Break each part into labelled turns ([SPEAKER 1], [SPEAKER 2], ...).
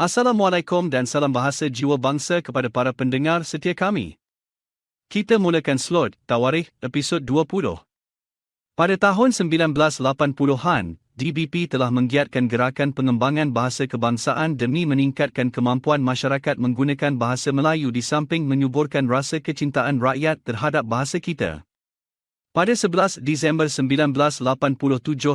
[SPEAKER 1] Assalamualaikum dan salam bahasa jiwa bangsa kepada para pendengar setia kami. Kita mulakan slot Tawarikh episod 20. Pada tahun 1980-an, DBP telah menggiatkan gerakan pengembangan bahasa kebangsaan demi meningkatkan kemampuan masyarakat menggunakan bahasa Melayu di samping menyuburkan rasa kecintaan rakyat terhadap bahasa kita. Pada 11 Disember 1987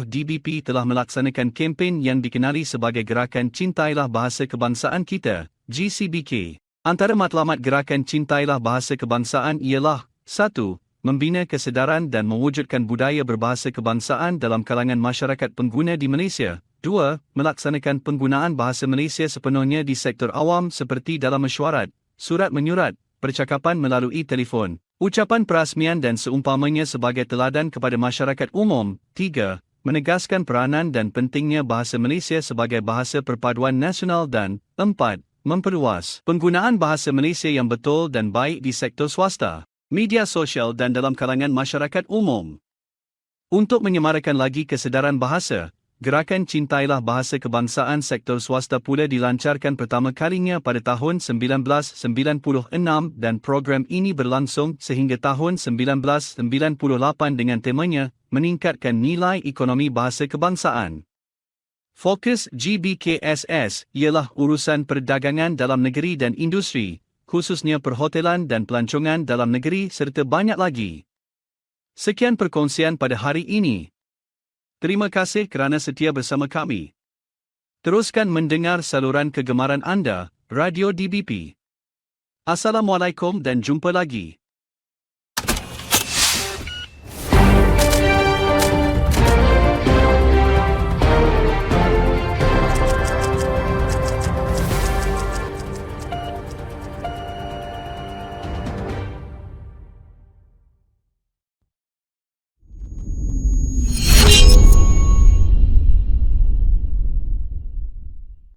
[SPEAKER 1] DBP telah melaksanakan kempen yang dikenali sebagai Gerakan Cintailah Bahasa Kebangsaan Kita, GCBK. Antara matlamat Gerakan Cintailah Bahasa Kebangsaan ialah 1. Membina kesedaran dan mewujudkan budaya berbahasa kebangsaan dalam kalangan masyarakat pengguna di Malaysia. 2. Melaksanakan penggunaan bahasa Malaysia sepenuhnya di sektor awam seperti dalam mesyuarat, surat menyurat, percakapan melalui telefon, Ucapan perasmian dan seumpamanya sebagai teladan kepada masyarakat umum. 3. Menegaskan peranan dan pentingnya bahasa Malaysia sebagai bahasa perpaduan nasional dan 4. Memperluas penggunaan bahasa Malaysia yang betul dan baik di sektor swasta, media sosial dan dalam kalangan masyarakat umum. Untuk menyemarakan lagi kesedaran bahasa, Gerakan Cintailah Bahasa Kebangsaan sektor swasta pula dilancarkan pertama kalinya pada tahun 1996 dan program ini berlangsung sehingga tahun 1998 dengan temanya Meningkatkan Nilai Ekonomi Bahasa Kebangsaan. Fokus GBKSS ialah urusan perdagangan dalam negeri dan industri, khususnya perhotelan dan pelancongan dalam negeri serta banyak lagi. Sekian perkongsian pada hari ini. Terima kasih kerana setia bersama kami. Teruskan mendengar saluran kegemaran anda, Radio DBP. Assalamualaikum dan jumpa lagi.